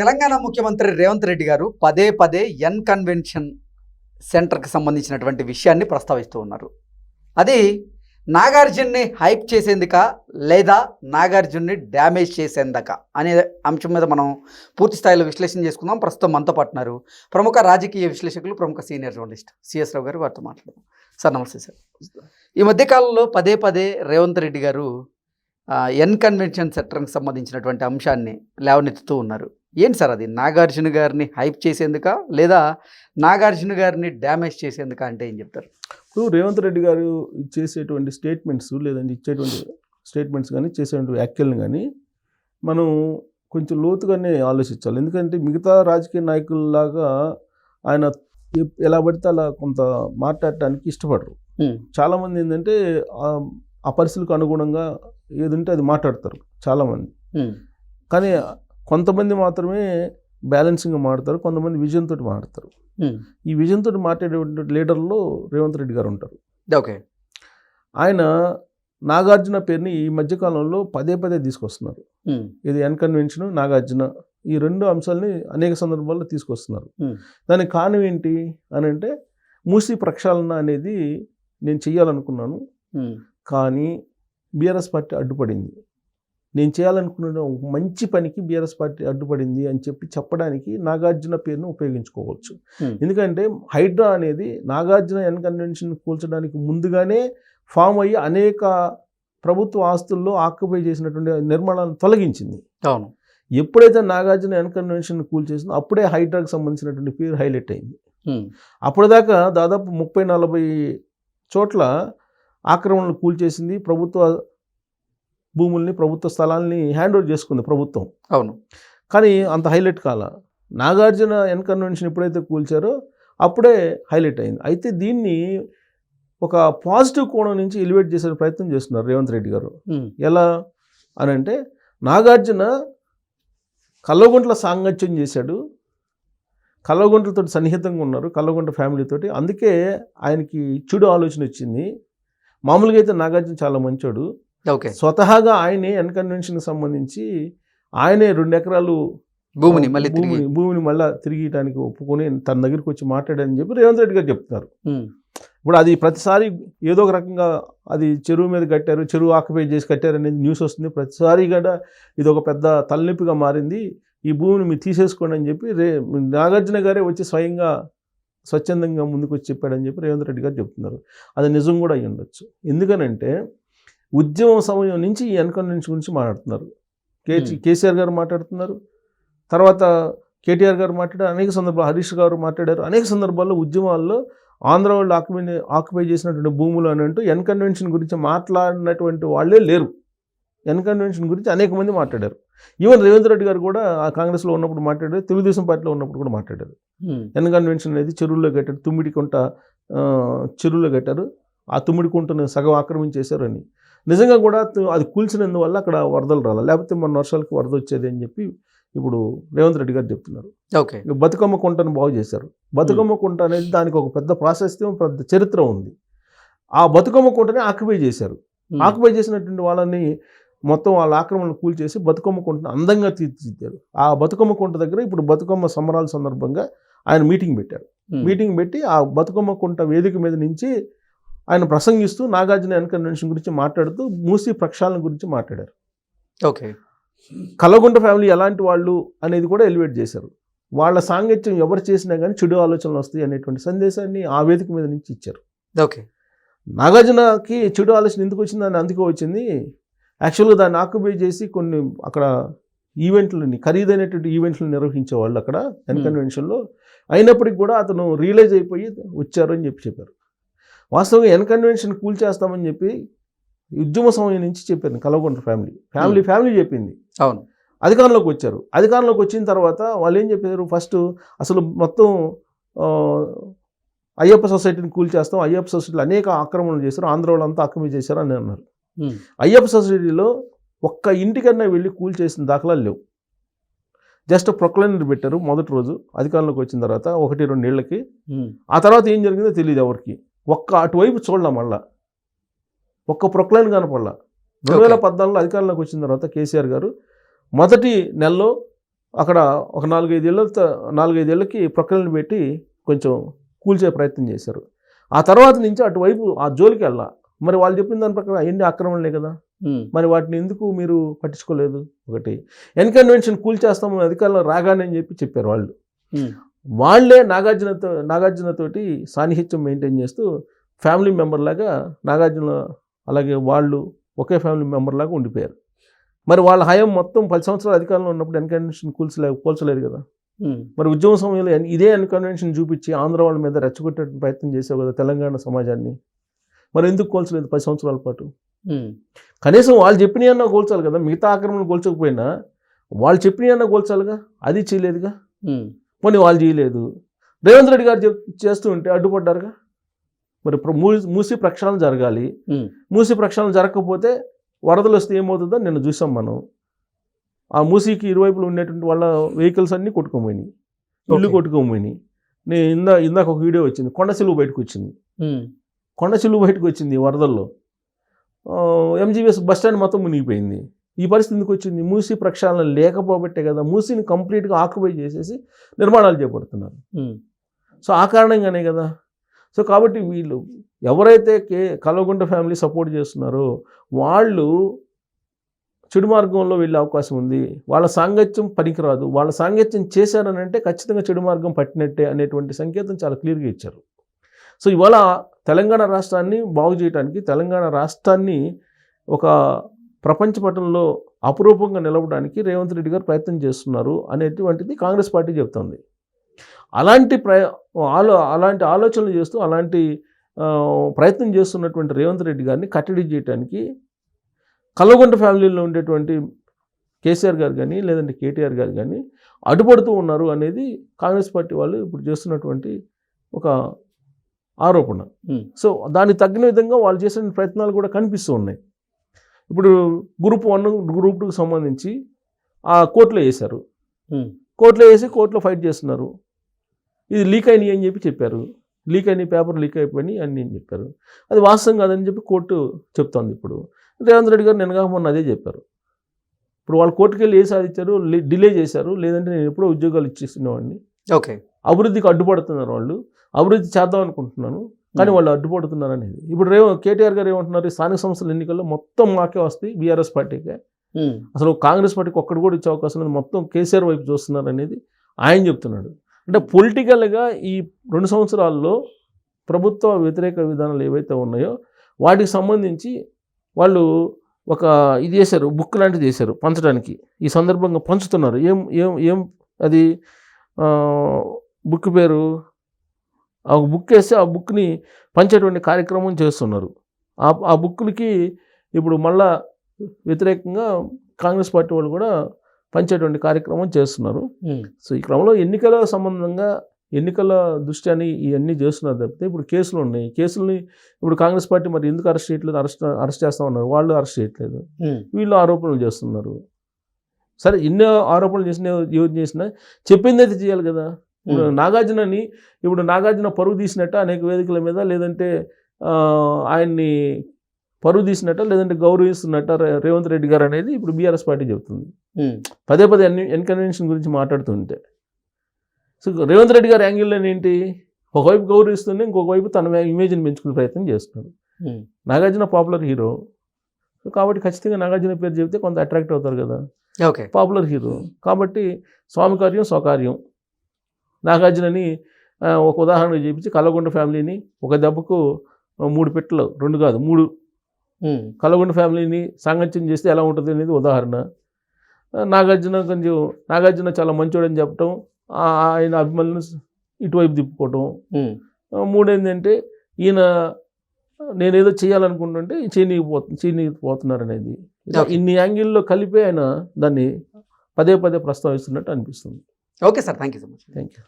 తెలంగాణ ముఖ్యమంత్రి రేవంత్ రెడ్డి గారు పదే పదే ఎన్ కన్వెన్షన్ సెంటర్కి సంబంధించినటువంటి విషయాన్ని ప్రస్తావిస్తూ ఉన్నారు. అది నాగార్జున్ని హైప్ చేసేందుక లేదా నాగార్జున్ని డ్యామేజ్ చేసేందుక అనే అంశం మీద మనం పూర్తి స్థాయిలో విశ్లేషణ చేసుకుందాం. ప్రస్తుతం మనతో పాటున్నారు ప్రముఖ రాజకీయ విశ్లేషకులు ప్రముఖ సీనియర్ జర్నలిస్ట్ సిఎస్ రావు గారు వారితో మాట్లాడదాం. సార్ నమస్తే సార్. ఈ మధ్యకాలంలో పదే పదే రేవంత్ రెడ్డి గారు ఎన్ కన్వెన్షన్ సెంటర్కి సంబంధించినటువంటి అంశాన్ని లేవనెత్తుతూ ఉన్నారు. ఏంటి సార్ అది? నాగార్జున గారిని హైప్ చేసేందుక? లేదా నాగార్జున గారిని డ్యామేజ్ చేసేందుక అంటే ఏం చెప్తారు? ఇప్పుడు రేవంత్ రెడ్డి గారు చేసేటువంటి స్టేట్మెంట్స్ లేదంటే ఇచ్చేటువంటి స్టేట్మెంట్స్ కానీ చేసేటువంటి వ్యాఖ్యలను కానీ మనం కొంచెం లోతుగానే ఆలోచించాలి. ఎందుకంటే మిగతా రాజకీయ నాయకుల్లాగా ఆయన ఎలా పడితే అలా కొంత మాట్లాడటానికి ఇష్టపడరు. చాలామంది ఏంటంటే ఆ- పరిస్థితులకు అనుగుణంగా ఏదంటే అది మాట్లాడతారు చాలామంది. కానీ కొంతమంది మాత్రమే బ్యాలెన్సింగ్గా మాడతారు కొంతమంది విజన్ తోటి మాడతారు ఈ విజన్ తోటి మాట్లాడే లీడర్లో రేవంత్ రెడ్డి గారు ఉంటారు. ఓకే. ఆయన నాగార్జున పేరుని ఈ మధ్యకాలంలో పదే పదే తీసుకొస్తున్నారు. ఇది ఎన్ కన్వెన్షన్ నాగార్జున ఈ రెండు అంశాలని అనేక సందర్భాల్లో తీసుకొస్తున్నారు. దానికి కారణం ఏంటి అని అంటే మూసి ప్రక్షాళన అనేది నేను చెయ్యాలనుకున్నాను. ఉమ్, కానీ బీఆర్ఎస్ పార్టీ అడ్డుపడింది. నేను చేయాలనుకున్న ఒక మంచి పనికి బీఆర్ఎస్ పార్టీ అడ్డుపడింది అని చెప్పి చెప్పడానికి నాగార్జున పేరును ఉపయోగించుకోవచ్చు. ఎందుకంటే హైడ్రా అనేది నాగార్జున ఎన్ కన్వెన్షన్ కూల్చడానికి ముందుగానే ఫామ్ అయ్యి అనేక ప్రభుత్వ ఆస్తుల్లో ఆక్యుపై చేసినటువంటి నిర్మాణాలను తొలగించింది. అవును. ఎప్పుడైతే నాగార్జున ఎన్ కన్వెన్షన్ కూల్చేసిందో అప్పుడే హైడ్రాకి సంబంధించినటువంటి పేరు హైలైట్ అయింది. అప్పటిదాకా దాదాపు ముప్పై నలభై చోట్ల ఆక్రమణలు కూల్చేసింది ప్రభుత్వ భూముల్ని ప్రభుత్వ స్థలాల్ని హ్యాండ్ ఓవర్ చేసుకుంది ప్రభుత్వం. అవును. కానీ అంత హైలైట్ కాల. నాగార్జున ఎన్ కన్వెన్షన్ ఎప్పుడైతే కూల్చారో అప్పుడే హైలైట్ అయింది. అయితే దీన్ని ఒక పాజిటివ్ కోణం నుంచి ఎలివేట్ చేసే ప్రయత్నం చేస్తున్నారు రేవంత్ రెడ్డి గారు. ఎలా అని అంటే నాగార్జున కల్లగుంట్ల సాంగత్యం చేశాడు. కల్లగుంట్లతో సన్నిహితంగా ఉన్నారు కల్లగుంట ఫ్యామిలీతోటి అందుకే ఆయనకి చెడు ఆలోచన వచ్చింది. మామూలుగా అయితే నాగార్జున చాలా మంచోడు. ఓకే. స్వతహాగా ఆయనే ఎన్ కన్వెన్షన్కి సంబంధించి ఆయనే రెండు ఎకరాలు భూమిని మళ్ళీ భూమిని భూమిని మళ్ళీ తిరిగియడానికి ఒప్పుకొని తన దగ్గరికి వచ్చి మాట్లాడని చెప్పి రేవంత్ రెడ్డి గారు చెప్తున్నారు. ఇప్పుడు అది ప్రతిసారి ఏదో ఒక రకంగా అది చెరువు మీద కట్టారు చెరువు ఆక్యుపై చేసి కట్టారు అనేది న్యూస్ వస్తుంది. ప్రతిసారి కూడా ఇది ఒక పెద్ద తలనొప్పిగా మారింది. ఈ భూమిని మీరు తీసేసుకోండి అని చెప్పి రే నాగార్జున గారే వచ్చి స్వయంగా స్వచ్ఛందంగా ముందుకు వచ్చి చెప్పాడని చెప్పి రేవంత్ రెడ్డి గారు చెప్తున్నారు. అది నిజం కూడా అయ్యి ఉండొచ్చు ఎందుకనంటే ఉద్యమం సమయం నుంచి ఈ ఎన్కన్వెన్షన్ గురించి మాట్లాడుతున్నారు. కే. కేసీఆర్ గారు మాట్లాడుతున్నారు. తర్వాత కేటీఆర్ గారు మాట్లాడారు. అనేక సందర్భాలు హరీష్ గారు మాట్లాడారు. అనేక సందర్భాల్లో ఉద్యమాల్లో ఆంధ్ర వాళ్ళు ఆక్యుపై ఆక్యుపై చేసినటువంటి భూములు అని అంటూ ఎన్ కన్వెన్షన్ గురించి మాట్లాడినటువంటి వాళ్ళే లేరు. ఎన్ కన్వెన్షన్ గురించి అనేక మంది మాట్లాడారు. ఈవెన్ రేవంత్ రెడ్డి గారు కూడా ఆ కాంగ్రెస్లో ఉన్నప్పుడు మాట్లాడారు. తెలుగుదేశం పార్టీలో ఉన్నప్పుడు కూడా మాట్లాడారు. ఉమ్, ఎన్ కన్వెన్షన్ అనేది చెరువుల్లో కట్టారు. తుమ్మిడి కుంట ఆ, చెరువులో కట్టారు. ఆ తుమ్మిడి కుంటను సగం ఆక్రమించేశారు అని నిజంగా కూడా అది కూల్చినందువల్ల అక్కడ వరదలు రాలి. లేకపోతే మన వర్షాలకు వరద వచ్చేది అని చెప్పి ఇప్పుడు రేవంత్ రెడ్డి గారు చెప్తున్నారు. ఓకే. బతుకమ్మ కుంటను బాగు చేశారు. బతుకమ్మ కుంట అనేది దానికి ఒక పెద్ద ప్రాశస్త్యం పెద్ద చరిత్ర ఉంది. ఆ బతుకమ్మ కుంటని ఆక్యుపై చేశారు. ఆక్యుపై చేసినటువంటి వాళ్ళని మొత్తం వాళ్ళ ఆక్రమణలు కూల్చేసి బతుకమ్మ కుంటను అందంగా తీర్చిదిద్దారు. ఆ బతుకమ్మ కుంట దగ్గర ఇప్పుడు బతుకమ్మ సంబరాల సందర్భంగా ఆయన మీటింగ్ పెట్టారు. మీటింగ్ పెట్టి ఆ బతుకమ్మ కుంట వేదిక మీద నుంచి ఆయన ప్రసంగిస్తూ నాగార్జున కన్వెన్షన్ గురించి మాట్లాడుతూ మూసి ప్రక్షాళన గురించి మాట్లాడారు. ఓకే. కలగుంట ఫ్యామిలీ ఎలాంటి వాళ్ళు అనేది కూడా ఎలివేట్ చేశారు. వాళ్ళ సాంగత్యం ఎవరు చేసినా కానీ చెడు ఆలోచనలు వస్తాయి అనేటువంటి సందేశాన్ని ఆ వేదిక మీద నుంచి ఇచ్చారు. ఓకే. నాగార్జునకి చెడు ఆలోచన ఎందుకు వచ్చిందని అందుకే వచ్చింది. యాక్చువల్గా దాన్ని ఆక్యుపై చేసి కొన్ని అక్కడ ఈవెంట్లని ఖరీదైనటువంటి ఈవెంట్లు నిర్వహించేవాళ్ళు అక్కడ ఎన్. కన్వెన్షన్లో అయినప్పటికీ కూడా అతను రియలైజ్ అయిపోయి వచ్చారు అని చెప్పి చెప్పారు. వాస్తవంగా ఎన్ కన్వెన్షన్ కూల్చేస్తామని చెప్పి ఉద్యమ సమయం నుంచి చెప్పారు కలవకుంట ఫ్యామిలీ. ఫ్యామిలీ ఫ్యామిలీ చెప్పింది. అవును. అధికారంలోకి వచ్చారు. అధికారంలోకి వచ్చిన తర్వాత వాళ్ళు ఏం చెప్పారు? ఫస్ట్ అసలు మొత్తం అయ్యప్ప సొసైటీని కూల్చేస్తాం అయ్యప్ప సొసైటీలో అనేక ఆక్రమణలు చేశారు. ఆంధ్ర వాళ్ళంతా ఆక్రమణ చేశారు అని అన్నారు. అయ్యప్ప సొసైటీలో ఒక్క ఇంటికన్నా వెళ్ళి కూల్ చేసిన దాఖలాలు లేవు. జస్ట్ ప్రొక్లైనర్ పెట్టారు మొదటి రోజు. అధికారంలోకి వచ్చిన తర్వాత ఒకటి రెండు ఏళ్ళకి. ఉమ్, ఆ తర్వాత ఏం జరిగిందో తెలియదు ఎవరికి. ఒక్క అటువైపు చూడలే మళ్ళా. ఒక్క ప్రొక్లైన్ కనపడలా. రెండు వేల పద్నాలుగులో అధికారంలోకి వచ్చిన తర్వాత కేసీఆర్ గారు మొదటి నెలలో అక్కడ ఒక నాలుగైదేళ్ళ నాలుగైదేళ్ళకి ప్రొక్కలను పెట్టి కొంచెం కూల్చే ప్రయత్నం చేశారు. ఆ తర్వాత నుంచి అటువైపు ఆ జోలికి వెళ్ళా. మరి వాళ్ళు చెప్పిన దాని ప్రకారం ఎన్ని ఆక్రమణలే కదా. మరి వాటిని ఎందుకు మీరు పట్టించుకోలేదు? ఒకటి ఎన్కన్వెన్షన్ కూల్చేస్తాము అధికారంలో రాగానే అని చెప్పి చెప్పారు వాళ్ళు. వాళ్ళే నాగార్జునతో నాగార్జునతోటి సాన్నిహిత్యం మెయింటైన్ చేస్తూ ఫ్యామిలీ మెంబర్ లాగా నాగార్జున అలాగే వాళ్ళు ఒకే ఫ్యామిలీ మెంబర్ లాగా ఉండిపోయారు. మరి వాళ్ళ హయం మొత్తం పది సంవత్సరాల అధికారంలో ఉన్నప్పుడు ఎన్కన్వెన్షన్ కూల్చలే పోల్చలేరు కదా? మరి ఉద్యమ సమయంలో ఇదే ఎన్కన్వెన్షన్ చూపించి ఆంధ్ర వాళ్ళ మీద రెచ్చగొట్టే ప్రయత్నం చేసావు కదా తెలంగాణ సమాజాన్ని? మరి ఎందుకు కోల్చలేదు పది సంవత్సరాల పాటు? కనీసం వాళ్ళు చెప్పినవి అన్నా కోల్చాలి కదా మిగతా ఆక్రమణలు కోల్చకపోయినా వాళ్ళు చెప్పినవి అన్నా కోల్చాలిగా? అది చేయలేదుగా? పోనీ వాళ్ళు చేయలేదు. రేవంత్ రెడ్డి గారు చేస్తూ ఉంటే అడ్డుపడ్డారుగా? మరి మూసి ప్రక్షాళన జరగాలి. మూసి ప్రక్షాళన జరగకపోతే వరదలు వస్తే ఏమవుతుందో నిన్న చూసాం మనం. ఆ మూసీకి ఇరువైపులు ఉండేటువంటి వాళ్ళ వెహికల్స్ అన్నీ కొట్టుకోపోయినాయి. ఇల్లు. కొట్టుకోపోయినాయి. నేను ఇందా ఇందాక ఒక వీడియో వచ్చింది. కొండ సిలువు బయటకు వచ్చింది. కొండ సిలువు బయటకు వచ్చింది వరదల్లో. ఎంజీబీఎస్ బస్ స్టాండ్ మొత్తం మునిగిపోయింది. ఈ పరిస్థితి ఎందుకు వచ్చింది. మూసి ప్రక్షాళన లేకపోబట్టే కదా మూసిని కంప్లీట్గా ఆక్యుపై చేసేసి నిర్మాణాలు చేపడుతున్నారు. సో ఆ కారణంగానే కదా. సో కాబట్టి వీళ్ళు ఎవరైతే కే కల్వకుంట ఫ్యామిలీ సపోర్ట్ చేస్తున్నారో వాళ్ళు చెడు మార్గంలో వెళ్ళే అవకాశం ఉంది. వాళ్ళ సాంగత్యం పనికిరాదు. వాళ్ళ సాంగత్యం చేశారని అంటే ఖచ్చితంగా చెడు మార్గం పట్టినట్టే అనేటువంటి సంకేతం చాలా క్లియర్గా ఇచ్చారు. సో ఇవాళ తెలంగాణ రాష్ట్రాన్ని బాగు చేయడానికి తెలంగాణ రాష్ట్రాన్ని ఒక ప్రపంచ పటంలో అపురూపంగా నిలవడానికి రేవంత్ రెడ్డి గారు ప్రయత్నం చేస్తున్నారు అనేటువంటిది కాంగ్రెస్ పార్టీ చెప్తోంది. అలాంటి ప్ర ఆలో అలాంటి ఆలోచనలు చేస్తూ అలాంటి ప్రయత్నం చేస్తున్నటువంటి రేవంత్ రెడ్డి గారిని కట్టడి చేయడానికి కల్లగొండ ఫ్యామిలీలో ఉండేటువంటి కేసీఆర్ గారు కానీ లేదంటే కేటీఆర్ గారు కానీ అడ్డుపడుతూ ఉన్నారు అనేది కాంగ్రెస్ పార్టీ వాళ్ళు ఇప్పుడు చేస్తున్నటువంటి ఒక ఆరోపణ. సో దానికి తగిన విధంగా వాళ్ళు చేసిన ప్రయత్నాలు కూడా కనిపిస్తూ ఉన్నాయి. ఇప్పుడు గ్రూప్ వన్ గ్రూప్ టూకి సంబంధించి ఆ కోర్టులో వేశారు. ఉమ్, కోర్టులో వేసి కోర్టులో ఫైట్ చేస్తున్నారు. ఇది లీక్ అయినాయి అని చెప్పి చెప్పారు. లీక్ అయినాయి పేపర్ లీక్ అయిపోయినాయి అని అని చెప్పారు. అది వాస్తవం కాదని చెప్పి కోర్టు చెప్తోంది ఇప్పుడు. రేవంత్ రెడ్డి గారు నిన్నగా మొన్న అదే చెప్పారు. ఇప్పుడు వాళ్ళు కోర్టుకు వెళ్ళి ఏ సాధించారు? డిలే చేశారు. లేదంటే నేను ఎప్పుడో ఉద్యోగాలు ఇచ్చేసినవాడిని ఓకే. అభివృద్ధికి అడ్డుపడుతున్నారు వాళ్ళు. అభివృద్ధి చేద్దాం అనుకుంటున్నాను. కానీ వాళ్ళు అడ్డుపడుతున్నారు అనేది ఇప్పుడు రేవ కేటీఆర్ గారు ఏమంటున్నారు? ఈ స్థానిక సంస్థల ఎన్నికల్లో మొత్తం మాకే వస్తాయి బీఆర్ఎస్ పార్టీకే. అసలు కాంగ్రెస్ పార్టీకి ఒక్కడు కూడా ఇచ్చే అవకాశం లేదు. మొత్తం కేసీఆర్ వైపు చూస్తున్నారు అనేది ఆయన చెప్తున్నాడు. అంటే పొలిటికల్గా ఈ రెండు సంవత్సరాల్లో ప్రభుత్వ వ్యతిరేక విధానాలు ఏవైతే ఉన్నాయో వాటికి సంబంధించి వాళ్ళు ఒక ఇది చేశారు బుక్ లాంటిది చేశారు పంచడానికి. ఈ సందర్భంగా పంచుతున్నారు. ఏం ఏం ఏం అది బుక్ పేరు ఆ బుక్ వేస్తే ఆ బుక్ని పంచేటువంటి కార్యక్రమం చేస్తున్నారు. ఆ ఆ బుక్లకి ఇప్పుడు మళ్ళా వ్యతిరేకంగా కాంగ్రెస్ పార్టీ వాళ్ళు కూడా పంచేటువంటి కార్యక్రమం చేస్తున్నారు. సో ఈ క్రమంలో ఎన్నికల సంబంధంగా ఎన్నికల దృష్ట్యాన్ని ఇవన్నీ చేస్తున్నారు తప్పితే ఇప్పుడు కేసులు ఉన్నాయి. కేసుల్ని ఇప్పుడు కాంగ్రెస్ పార్టీ మరి ఎందుకు అరెస్ట్ చేయట్లేదు? అరెస్ట్ అరెస్ట్ చేస్తా ఉన్నారు వాళ్ళు అరెస్ట్ చేయట్లేదు. వీళ్ళు ఆరోపణలు చేస్తున్నారు. సరే ఎన్నో ఆరోపణలు చేసిన ఎవరు చేసినా చెప్పింది అయితే చేయాలి కదా. ఇప్పుడు నాగార్జునని ఇప్పుడు నాగార్జున పరువు తీసినట్ట అనేక వేదికల మీద లేదంటే ఆయన్ని పరువు తీసినట్ట లేదంటే గౌరవిస్తున్నట్ట రేవంత్ రెడ్డి గారు అనేది ఇప్పుడు బీఆర్ఎస్ పార్టీ చెబుతుంది. పదే పదే అన్ని ఎన్కన్వెన్షన్ గురించి మాట్లాడుతుంటే. సో రేవంత్ రెడ్డి గారి యాంగిల్లో ఏంటి? ఒకవైపు గౌరవిస్తుంది ఇంకొక వైపు తన ఇమేజ్ని పెంచుకునే ప్రయత్నం చేస్తున్నాడు నాగార్జున పాపులర్ హీరో. సో కాబట్టి ఖచ్చితంగా నాగార్జున పేరు చెబితే కొంత అట్రాక్ట్ అవుతారు కదా. ఓకే. Popular hero. కాబట్టి స్వామి కార్యం స్వకార్యం. నాగార్జునని ఒక ఉదాహరణ చూపించి కల్లగొండ ఫ్యామిలీని ఒక దెబ్బకు మూడు పెట్టలు రెండు కాదు మూడు. కల్లగొండ ఫ్యామిలీని సాంగత్యం చేస్తే ఎలా ఉంటుంది అనేది ఉదాహరణ. నాగార్జున కొంచెం నాగార్జున చాలా మంచోడని చెప్పటం ఆయన అభిమానులను ఇటువైపు తిప్పుకోవటం. మూడేంటంటే ఈయన నేనేదో చేయాలనుకుంటుంటే చేయనీయకపోతు చేయనీయకపోతున్నారు అనేది ఇలా Okay. ఇన్ని యాంగిల్లో కలిపి ఆయన దాన్ని పదే పదే ప్రస్తావిస్తున్నట్టు అనిపిస్తుంది. Okay sir thank you so much thank you